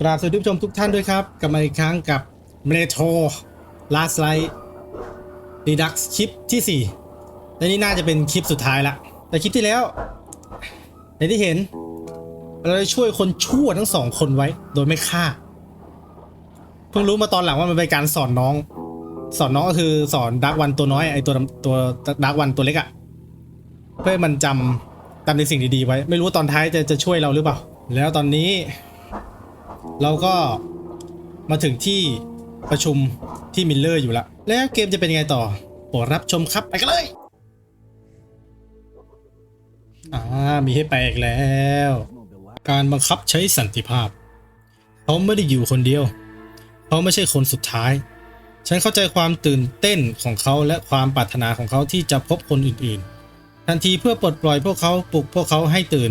กราบสวัสดีผู้ชมทุกท่านด้วยครับ กลับมาอีกครั้งกับเมโทร Last Light Redux คลิปที่ 4 และนี่น่าจะเป็นคลิปสุดท้ายละ แต่คลิปที่แล้วในที่เห็น เราได้ช่วยคนชั่วทั้งสองคนไว้ โดยไม่ฆ่า เพิ่งรู้มาตอนหลังว่ามันเป็นการสอนน้อง สอนน้องก็คือสอนดักวันตัวน้อยไอตัวตัวดักวันตัวเล็กอะเพื่อมันจำจำในสิ่งดีๆไว้ ไม่รู้ว่าตอนท้ายจะจะช่วยเราหรือเปล่า แล้วตอนนี้ เราก็มาถึงที่ประชุมที่มิลเลอร์อยู่ละ แล้วเกมจะเป็นยังไงต่อโปรดรับชมครับไปกันเลยอ่ามีให้ไปอีกแล้ว การบังคับใช้สันติภาพเขาไม่ได้อยู่คนเดียวเขาไม่ใช่คนสุดท้าย ฉันเข้าใจความตื่นเต้นของเขาและความปรารถนาของเขาที่จะพบคนอื่นๆ ทันทีเพื่อปลดปล่อยพวกเขาปลุกพวกเขาให้ตื่น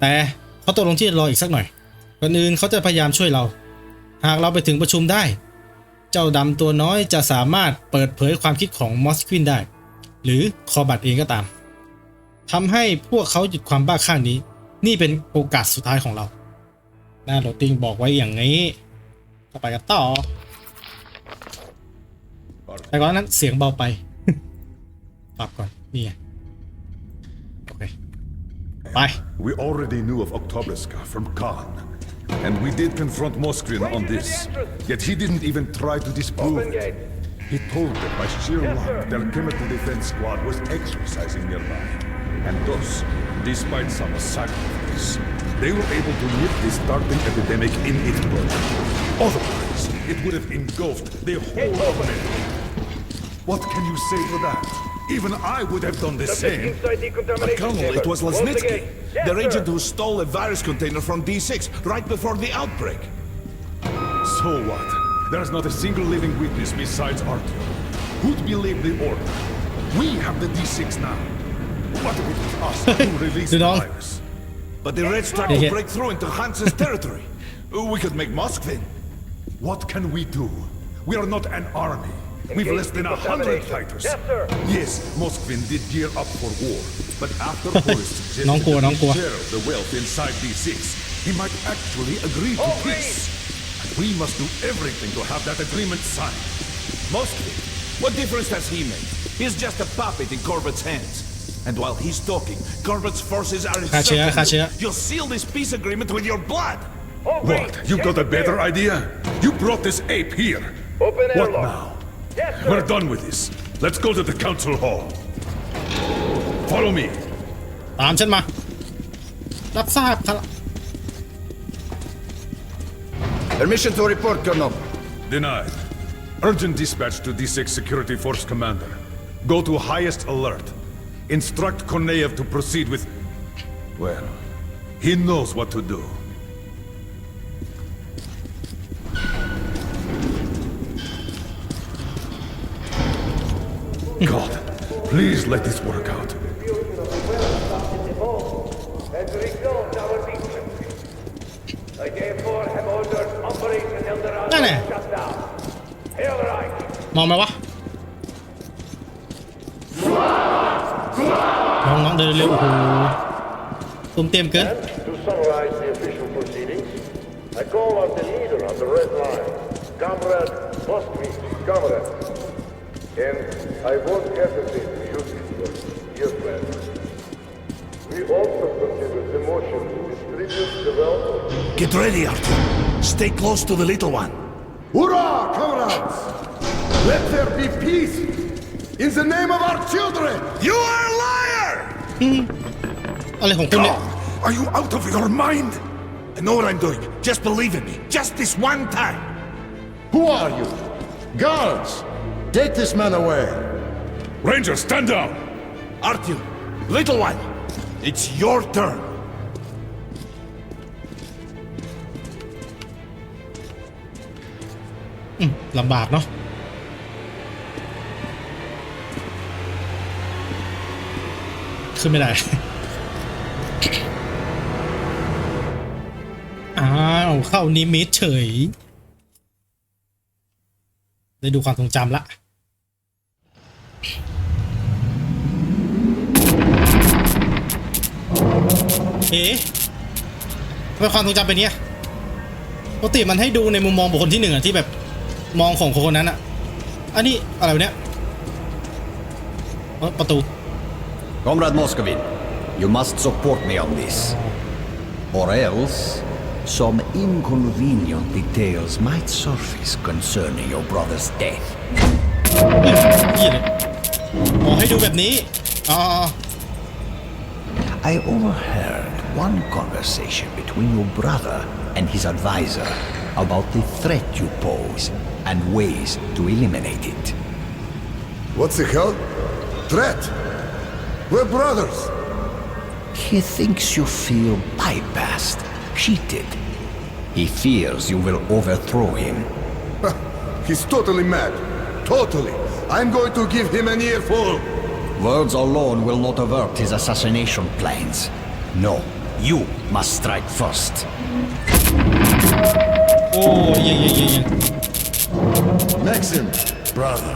แต่เขาตกลงที่จะรออีกสักหน่อย ก่อนอื่นเขาจะพยายามช่วยเรา หากเราไปถึงประชุมได้ เจ้าดำตัวน้อยจะสามารถเปิดเผยความคิดของมอสควินได้ หรือคอบัตเองก็ตามทำให้พวกเขาหยุดความบ้าคลั่งนี้ นี่เป็นโอกาสสุดท้ายของเราหน้าโรตติ้งบอกไว้อย่างนี้ต่อไปกันต่อแต่ก่อนนั้นเสียงเบาไป ปรับก่อน นี่ไง โอเค ไป We already knew of Oktoberska from Khan. And we did confront Moskvin on this. Yet he didn't even try to disprove it. He told that by sheer luck, their chemical defense squad was exercising nearby. And thus, despite some sacrifice, they were able to nip this starting epidemic in its bud. Otherwise, it would have engulfed the whole of What can you say to that? Even I would have done the same. But Colonel, it was Lesnitsky, the agent who stole a virus container from D6 right before the outbreak. So what? There's not a single living witness besides Artyom. Who'd believe the order? We have the D6 now. What if it was us who released the Dudong. virus? But the Reds tried to break through into Hans's territory. We could make Moskvin. What can we do? We are not an army. We've less than a hundred fighters. Yes, sir. Yes, Moskvin did gear up for war. But after Boris suggested Nóng cua, that we share the wealth inside D6, he might actually agree to Agree. peace. And we must do everything to have that agreement signed. Moskvin? What difference does he make? He's just a puppet in Corbett's hands. And while he's talking, Corbett's forces are Khá chưa, khá chưa. encircling you. You'll seal this peace agreement with your blood. What? You got a better idea? You brought this ape here. Open What now? Yes, We're sir. done with this. Let's go to the council hall. Follow me. ตามฉันมา รับทราบครับ Permission to report, Colonel. Denied. Urgent dispatch to D6 Security Force Commander. Go to highest alert. Instruct Koneyev to proceed with... Well, he knows what to do. โอ้โหตุ่มเต็มเกิน And to summarize the official proceedings, I call on the leader of the Red Line, Comrade Moskvich, Comrade. And I won't hesitate to use it. We also consider the motion with the development. Get ready, Arthur. Stay close to the little one. Hurrah, comrades! Let there be peace in the name of our children! You are a liar! Mm-hmm. Ale oh, Are you out of your mind? I know what I'm doing. Just believe in me. Just this one time. Who are you? Guards! Take this man away. Ranger, stand down! Artyom, little one, it's your turn. อืมลำบากเนาะ ขึ้นไม่ได้ อ้าว เข้านิมิตเฉย ได้ดูความทรงจำละ เอ๊ะ ทำไมความทรงจำเป็นเนี้ยปกติมันให้ดูในมุมมองบุคคลที่หนึ่งอะที่แบบมองของคนคนนั้นอะอันนี้อะไรวะเนี่ยเอ้ยประตู Comrade Moscovin, you must support me on this. Or else, some inconvenient details might surface concerning your brother's death. เหี้ยเลยอ๋อให้ดูแบบนี้อ๋อ I overheard one conversation between your brother and his advisor about the threat you pose and ways to eliminate it. What the hell? Threat? We're brothers. He thinks you feel bypassed, cheated. He fears you will overthrow him. He's totally mad. Totally. I'm going to give him an earful. Words alone will not avert his assassination plans. No, you must strike first. โอ้ยเย่เย่เย่เย่ Maxim, brother,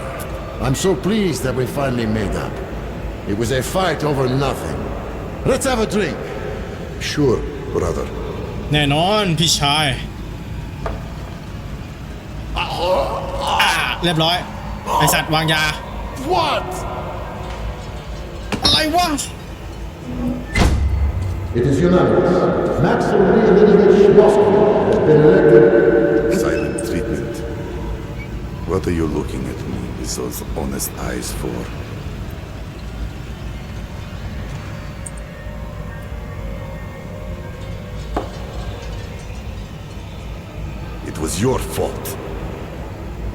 I'm so pleased that we finally made up. It was a fight over nothing. Let's have a drink. Sure, brother. แน่นอนพี่ชายอ่าเรียบร้อย ไอสัตว์วางยา What? อะไรวะ it is unanimous. Maxim Leonidovich Moscow has been elected. Silent treatment. What are you looking at me with those honest eyes for? It was your fault.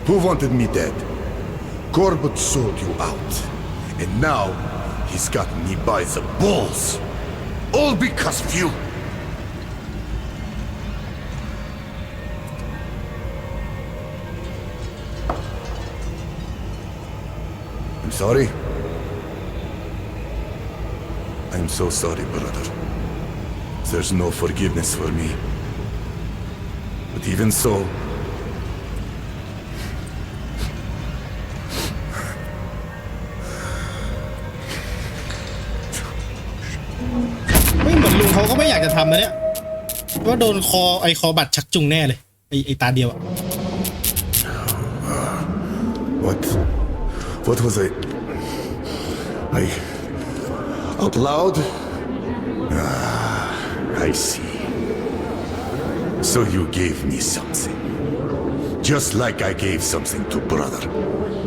Who wanted me dead? Corbett sold you out. And now he's got me by the balls. All because of you. I'm sorry. I'm so sorry, brother. There's no forgiveness for me. But even so, ว่าโดนคอไอคอบัตรชักจุงแน่เลย ไอไอตาเดียวอะ what? What was I? I. Out loud? Ah, I see. So you gave me something. Just like I gave something to brother.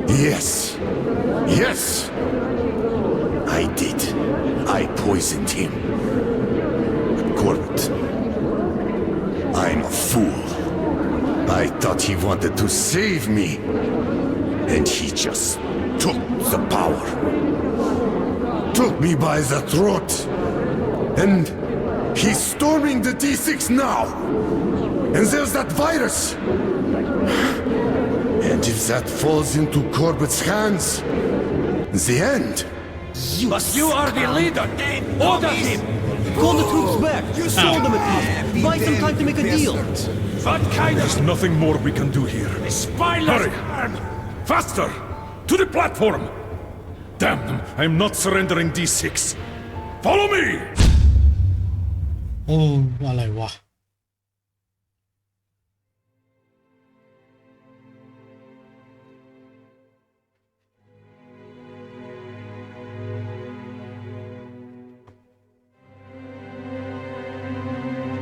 Yes. Yes. I did. I poisoned him. I'm a fool. I thought he wanted to save me. And he just took the power. Took me by the throat. And he's storming the D6 now. And there's that virus. And if that falls into Corbett's hands, the end. But you are the leader! Order him! Call the troops back. You sold them at least. Buy some time to make a deal. What kind of Nothing more we can do here. spineless Hurry! Faster! To the platform! Damn them, I'm not surrendering D6. Follow me! โอ้อะไรวะ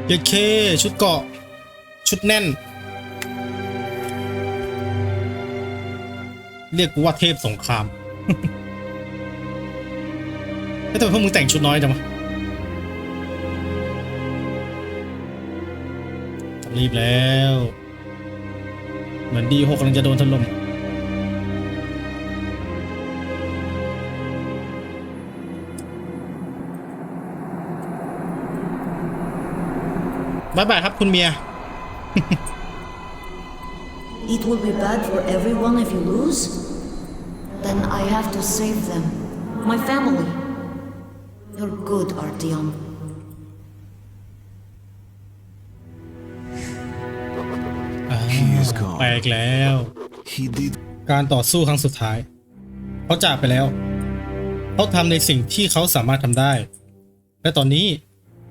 เยเค ชุดเกาะ ชุดแน่น เรียกกูว่าเทพสงครามเฮ้ยแต่พวกมึงแต่งชุดน้อยจังวะรีบแล้ว เหมือนดีหกกำลังจะโดนถล่ม บายบายครับคุณเมีย It will be bad for everyone if you lose? Then I have to save them. My family. You're good, Artyom. อ่าแปลกแล้ว He did การต่อสู้ครั้งสุดท้าย เขาจากไปแล้ว เขาทำในสิ่งที่เขาสามารถทำได้ และตอนนี้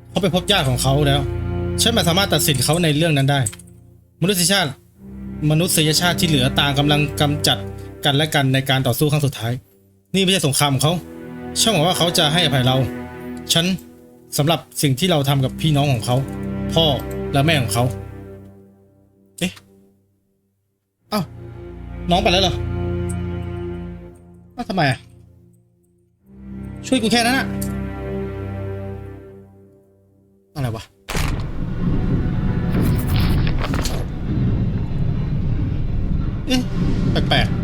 เขาไปพบญาติของเขาแล้ว ฉันไมาสามารถตัดสินเขาในเรื่องนั้นได้ มนุษยชาติ มนุษยชาติที่เหลือต่างกำลังกำจัดกันและกันในการต่อสู้ครั้งสุดท้าย นี่ไม่ใช่สงครามของเขาช่างหวังว่าเขาจะให้อภัยเรา ฉันสำหรับสิ่งที่เราทำกับพี่น้องของเขา พ่อและแม่ของเขาเอ๊ะเอ้าน้องไปแล้วเหรอทำไมอะช่วยกูแค่นั้นอะอะไรวะ อ๊ะแปลกๆ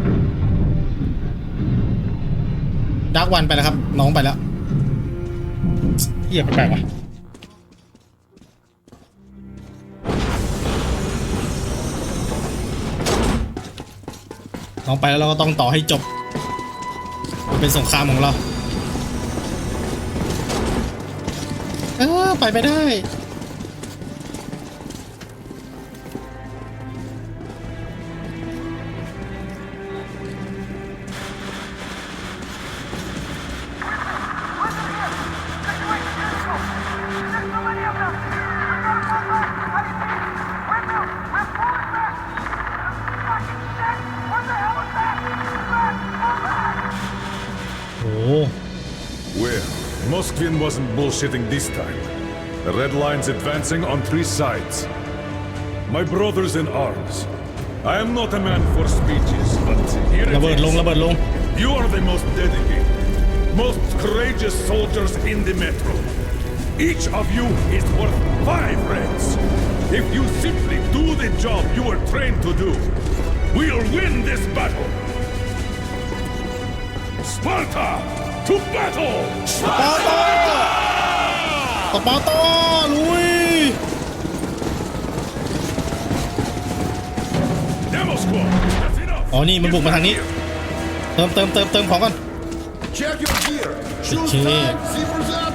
ดักวันไปแล้วครับ น้องไปแล้วเหี้ยแปลกๆว่ะน้องไปแล้วเราก็ต้องต่อให้จบเป็นสงครามของเรา เออไปไม่ได้ sitting this time. The Red Line's advancing on three sides. My brothers in arms, I am not a man for speeches, but here it is. Long, long. You are the most dedicated, most courageous soldiers in the metro. Each of you is worth five reds. If you simply do the job you were trained to do, we'll win this battle. Sparta, to battle! Sparta! Sparta! ตาสปาร์ตาลุย Demo squad, that's enough. อ๋อ นี่มันบุกมาทางนี้ เติมเติมเติมเติมของก่อน Check your gear. Shoes Okay. tied, zippers up.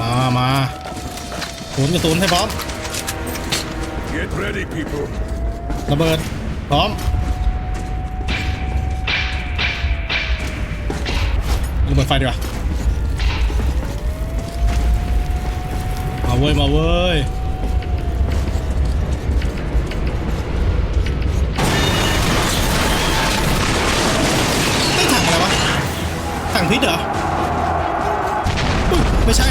มามาศูนย์กระสุนให้พร้อม Get ready, people. ระเบิด พร้อมระเบิดไฟดีกว่า เว้ย มาเว้ย นี่ถังอะไรวะ ถังพิษเหรออุ๊ยไม่ใช่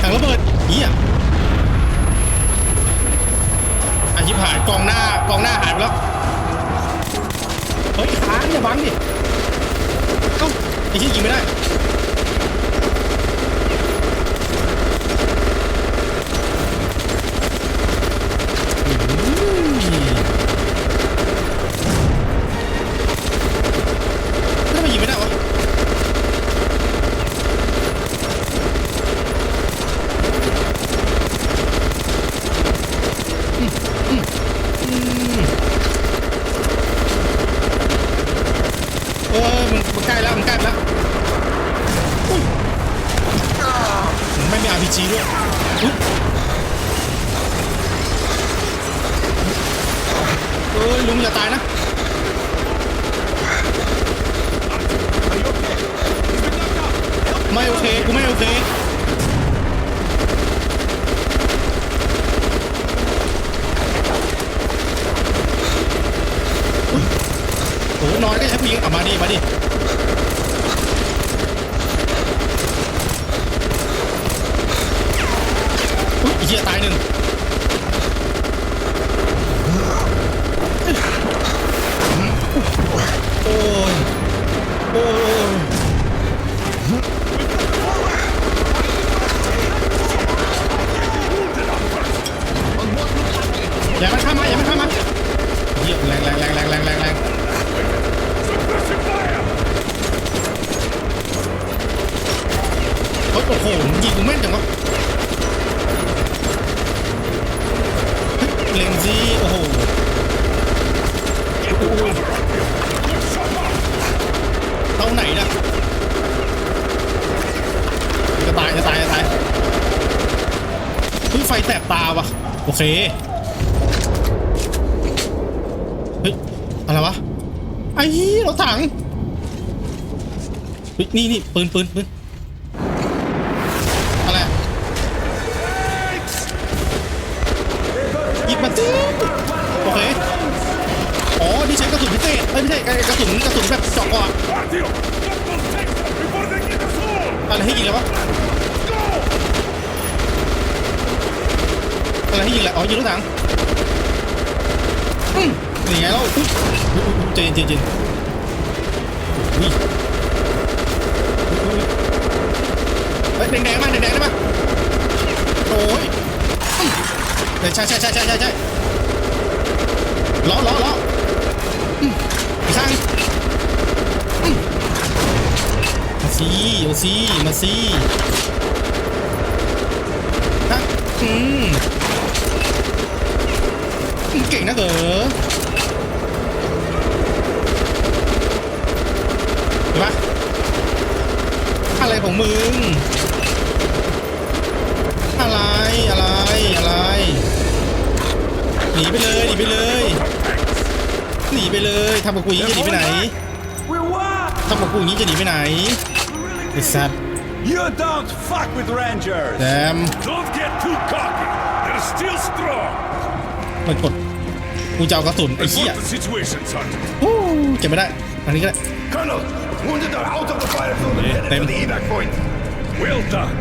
ถังระเบิดเหี้ยอาชิบหายกองหน้ากองหน้าหายไปแล้ว เฮ้ยค้างอย่าบังดิ เอ้าไอ้ที่ยิงไม่ได้ ทำไมยิงไม่ได้วะ เออมันมันใกล้แล้ว มันใกล้แล้วอุ๊ย จีด้วยเอ้ยลุงอย่าตายนะไม่โอเคกูไม่โอเค อุ๊ยโอ้โหนอนได้แค่พิงเอามาดิ มาดิ อุ๊ยไอ้เหี้ยตายหนึ่งโอ้ย โอ้ย อย่ามันเข้ามาอย่ามันเข้ามาเหี้ยแรงแรงแรงแรงแรงแรงแรงเฮ้ยโอ้โหยิงแม่นจังวะเฮ้ยเล็งซีโอ้โหโอ้โหเท่าไหนนะจะตายจะตายจะตายเฮ้ยไฟแสบตาว่ะโอเค เฮ้ย อะไรวะ ไอ้เราถังนี่นี่ปืนปืนปืนอะไรหยิบมาสิโอเค อ๋อ นี่ใช้กระสุนพิเศษไม่ใช่กระสุนกระสุนแบบจอกก่อนอะไรให้ยิงแล้ววะอะไรให้ยิงแล้วอ๋อยิงลูกถัง อืมนี่ไงเราอุ๊ยอุ๊ยอุ๊ยเจนเจนเจนอุ้ยอุ๊ยอุ๊ยเฮ้ยแดงมาแดงๆได้ปะโอ้ยใช่ใช่ใช่ใช่ใช่ใช่ล้อล้อล้ออืมอีกข้างมาสิมาสิมาสิฮะอืมเก่งนะเหรอเห็นปะอะไร ของมึง อะไร อะไร อะไร หนีไปเลย หนีไปเลย หนีไปเลยทำกับกูอย่างนี้จะหนีไปไหน We won! ทำกับกูอย่างนี้จะหนีไปไหนไอ้สัตว์ You don't fuck with Rangers! แดม Don't get too cocky. They're still strong. มันกดกูจะเอากระสุนไอ้ And เหี้ย what's the situation, Sergeant? อู้เก็บไม่ได้ อันนี้ก็ได้ Colonel, wounded are out of the fire zone and headed them. for the evac point. Well done.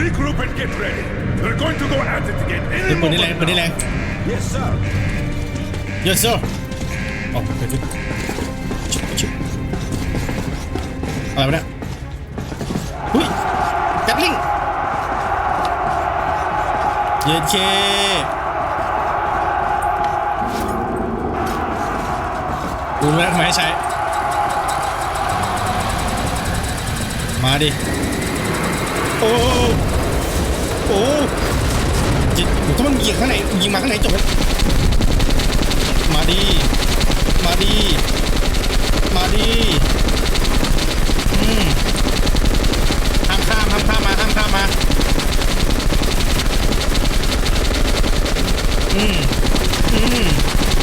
Regroup and get ready. We're going to go at it again เดี๋ยว any ปืนนี่แรง moment ปืนนี่แรง now. Yes, sir. Yes sir อ๋อไปขึ้นชิบอะไรวะเนี่ยหุ้ยจัดลิงเย็นเคกูรู้แล้วทำไมาดิ โอ้โอ้จิถ้ามันยิงข้างในยิงมาข้างในจบมาดีมาดีมาดีอืมห้ามข้ามห้ามข้ามมาห้ามข้ามมาอืมอืม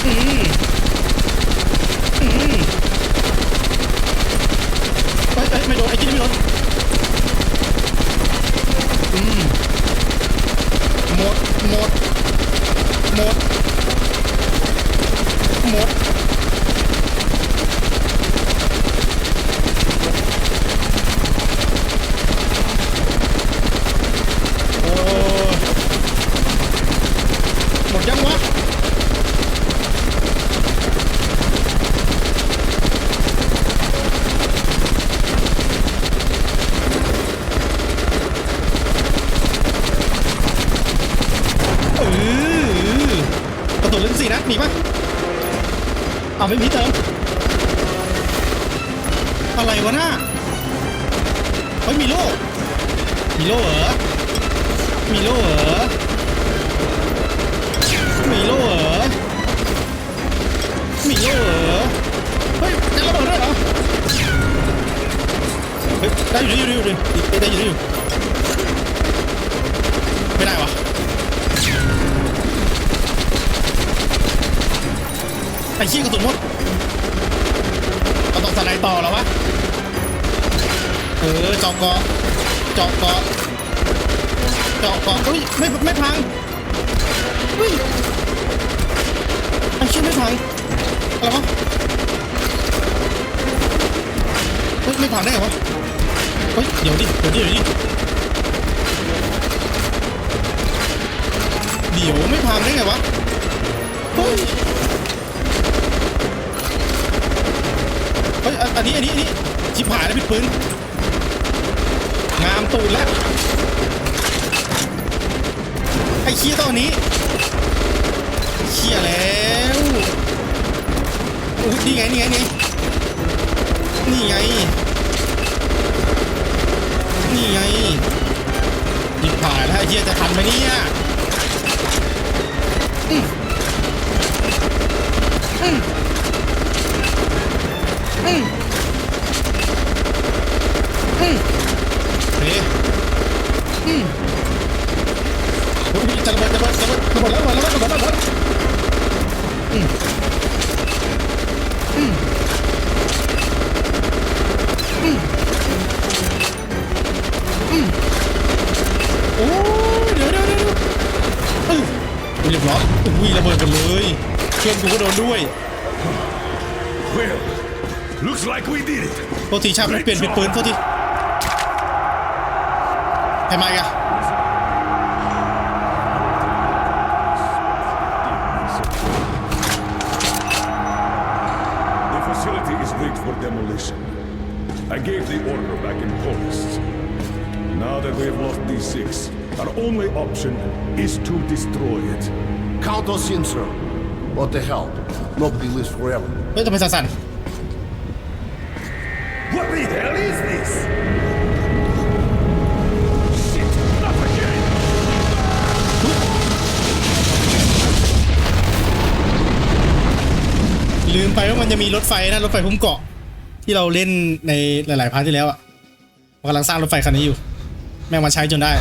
อืมอืม เอ้ยเอ้ยไม่โดนไอ้ที่นี่ไม่โดนอืมหมดหมดหมดหมด โอ้หมดยังวะ เออกระตุนเล่นสี่นะมีปะเอาไม่มีเติม อะไรวะน่าเฮ้ยมีโล่ มีโล่เหรอ มีโล่เหรอ มีโล่เหรอ มีโล่เหรอ เฮ้ยจะระเบิดด้วยเหรอ เฮ้ยได้ อยู่ด้อยู่ได้อยู่ได้อยู่ได้อยู่ไม่ได้วะไอ้ขี้กระสุนหมดเราต้องสไนด์ต่อแล้ววะเออเจอกกาะเจอกเกาะเจอกเกาะเฮ้ยไม่ไม่พังเฮ้ยไอ้เชี่ยไม่พังอะไรวะเฮ้ยไม่พังได้ไงวะ เฮ้ยเดี๋ยวดิเดี๋ยวดิเดี๋ยวดิเดี๋ยวไม่พังได้ไงวะเฮ้ยเฮ้ยอันอันนี้อันนี้อันนี้ชิบหายแล้วพี่ปืนงามตูนแล้วไอ้เคี้ยตัวนี้เคี้ยแล้วอุ้ยนี่ไงนี่ไงนี่นี่ไง นี่ไงชิบหายแล้วเคี้ยจะทันไหมเนี่ยอืมอืมอืมอืมเฮ้ยอืมโอ้ยจะระเบิดระเบิดระเบิดระเบิดแล้วระเบิดระเบิดระเบิดอืมอืมอืม โอ้ยเดี๋ยวเดี๋ยวเดี๋ยวเออเรียบร้อยอุ้ยระเบิดหมดเลยเพื่อนกูก็โดนด้วย Well, looks like we did it. โทษทีชาติมันเปลี่ยนเป็นปืนโทษทีทำไมอะ The facility is rigged for demolition. I gave the order back in Polis. Now that we have lost D6, our only option is to destroy it. Count us in, sir. What the hell? Nobody lives forever. เฮ้ยทำไมสั่น What the hell is this? Shit, not again! ๆลืมไปว่ามันจะมีรถไฟนะรถไฟพุ่มเกาะ ที่เราเล่นในหลาย ๆ พาร์ทที่แล้วอะมันกำลังสร้างรถไฟคันนี้อยู่ แม่งมาใช้จนได้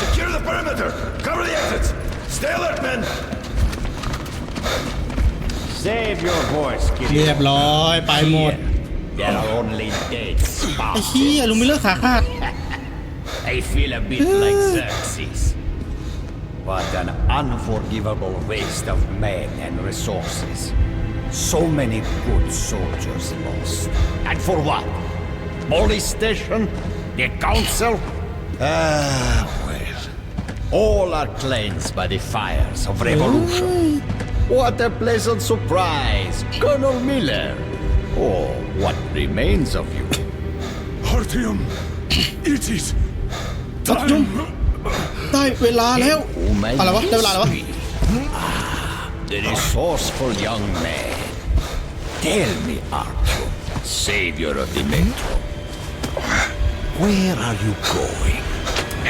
Secure the perimeter! Cover the exits! Stay alert, men! Save your voice, เรียบร้อยไปหมด There are only dead ไอ้ spots. เฮียลุงมิลเลอร์ขาขาด I feel a bit like Xerxes. What an unforgivable waste of men and resources. So many good soldiers lost. And for what? Police station? The council? Ah, well. All are cleansed by the fires of revolution. What a pleasant surprise, Colonel Miller. Oh, what remains of you? Artyom, it is ทับยุ่ง time. ได้เวลาแล้ว Who may อะไรวะ ได้เวลาแล้ววะ this be? Ah, the resourceful young man. Tell me, Artyom, savior of the Metro. Where are you going?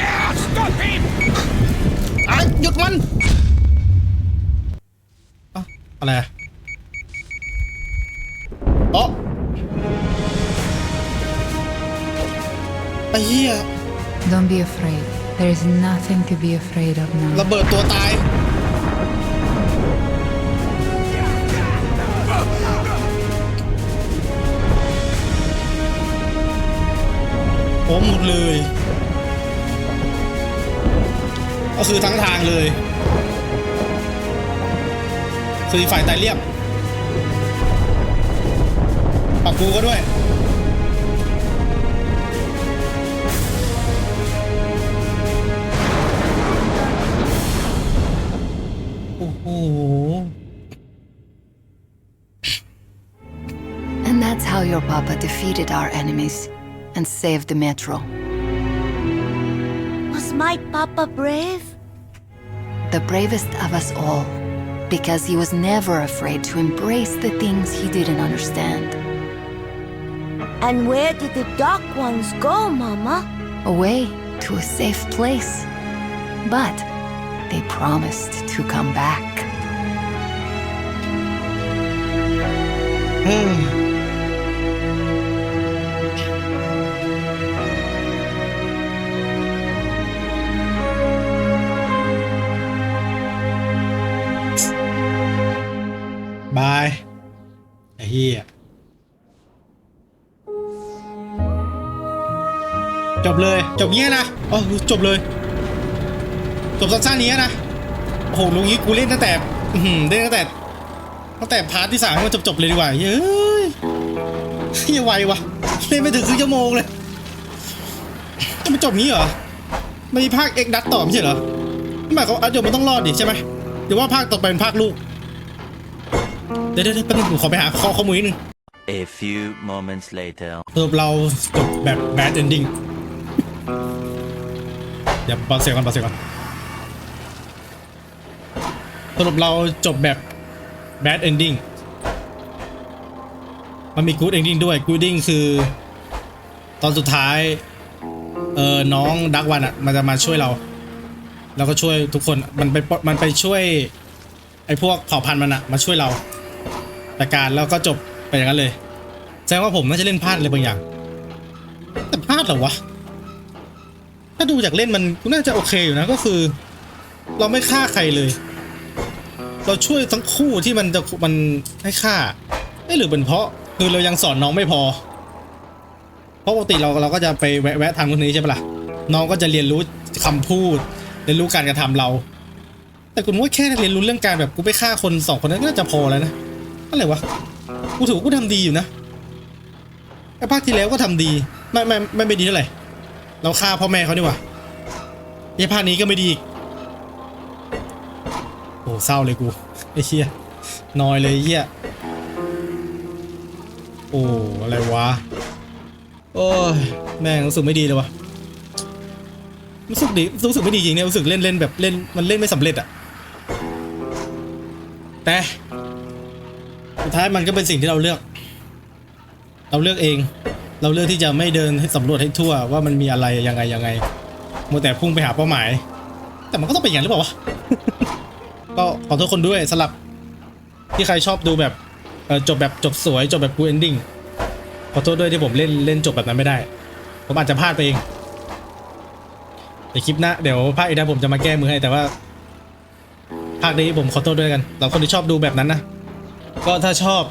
Ah, stop him! อ่ะหยุดมันเอ้าอะไรอะอ๋อไอ้เหี้ย Don't be afraid. There is nothing to be afraid of now. ระเบิดตัวตาย โอ้หมดเลย ก็คือทั้งทางเลย คือฝ่ายตายเรียบปักกูก็ด้วยโอ้โห And that's how your papa defeated our enemies and save the metro. Was my papa brave? The bravest of us all. Because he was never afraid to embrace the things he didn't understand. And where did the dark ones go, Mama? Away to a safe place. But they promised to come back. บ หี้ยจบเลย จบเงี้ยนะอ๋อจบเลย จบสั้นๆนี้นะโอ้โหลุงนี้กูเล่นตั้งแต่อื้อหือเล่นตั้งแต่ตั้งแต่พาร์ทที่สามให้มันจบๆเลยดีกว่าเย้ยเฮียไววะเล่นไม่ถึงครึ่งชั่วโมงเลยจะมาจบงี้เหรอไม่มีภาคเอ็กดัตต่อไม่ใช่เหรอหมายความว่าเดี๋ยวมันต้องรอดดิใช่ไหมเดี๋ยวว่าภาคต่อไปเป็นภาคลูก เดี๋ยวเดี๋ยวเดี๋ยวแป๊บนึงผมขอไปหาข้อข้อมูลนิดนึง A few moments later. สรุปเราจบแบบ bad ending เดี๋ยวเบาเสียงก่อนเบาเสียงก่อนสรุปเราจบแบบ bad ending มันมี good ending ด้วย good ending คือ ตอนสุดท้าย เออน้องดักวันอะ มันจะมาช่วยเรา แล้วก็ช่วยทุกคนมันไปปลดมันไปช่วย ไอ้พวกเผ่าพันธุ์มันอะมาช่วยเรา แต่การแล้วก็จบไปอย่างนั้นเลย แสดงว่าผมน่าจะเล่นพลาดอะไรบางอย่าง แต่พลาดเหรอวะ ถ้าดูจากเล่นมันก็น่าจะโอเคอยู่นะก็คือ เราไม่ฆ่าใครเลย เราช่วยทั้งคู่ที่มันจะมันให้ฆ่าไม่หรือเป็นเพราะคือเรายังสอนน้องไม่พอ เพราะปกติเราเราก็จะไปแวะแวะทางคนนี้ใช่ปะล่ะน้องก็จะเรียนรู้คำพูดเรียนรู้การกระทำเรา แต่คุณว่าแค่เรียนรู้เรื่องการแบบกูไปฆ่าคนสองคนนั้นก็น่าจะพอแล้วนะ อะไรวะ กูถือว่ากูทำดีอยู่นะไอ้ภาคที่แล้วก็ทำดี ไม่ไม่ไม่ไม่ดีเท่าไหร่ เราฆ่าพ่อแม่เขาดีกว่าไอ้ภาคนี้ก็ไม่ดีอีก โอ้เศร้าเลยกูไอ้เหี้ยนอยเลยเหี้ย โอ้อะไรวะ โอ้ยแม่งรู้สึกไม่ดีเลยวะรู้สึกดีรู้สึกไม่ดีจริงเนี่ยรู้สึกเล่นเล่นแบบเล่นมันเล่นไม่สำเร็จอะแต่ สุดท้ายมันก็เป็นสิ่งที่เราเลือก เราเลือกเอง เราเลือกที่จะไม่เดินให้สำรวจให้ทั่วว่ามันมีอะไรยังไงยังไงมัวแต่พุ่งไปหาเป้าหมาย แต่มันก็ต้องเป็นอย่างนั้นหรือเปล่าวะก็ขอโทษคนด้วยสำหรับที่ใครชอบดูแบบจบแบบจบสวย จบแบบกูเอนดิ้งขอโทษด้วยที่ผมเล่นเล่นจบแบบนั้นไม่ได้ ผมอาจจะพลาดไปเองในคลิปหน้าเดี๋ยวภาคอีกนะผมจะมาแก้มือให้แต่ว่าภาคนี้ผมขอโทษด้วยกันสำหรับคนที่ชอบดูแบบนั้นนะ ก็ถ้าชอบ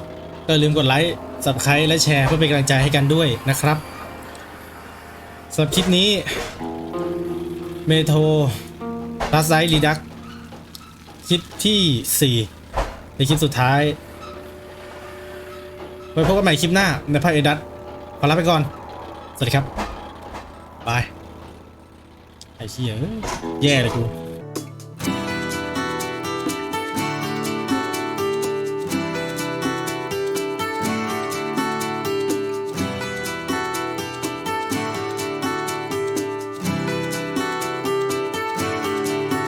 ก็อย่าลืมกดไลค์ subscribe และแชร์เพื่อเป็นกำลังใจให้กันด้วยนะครับสำหรับคลิปนี้เมโทรรัสไซรีดักคลิปที่ 4 ในคลิปสุดท้าย ไว้พบกันใหม่คลิปหน้าในภาคเอดัสขอลาไปก่อน สวัสดีครับ บาย ไอ้เชี่ยเอ้ยแย่เลยกู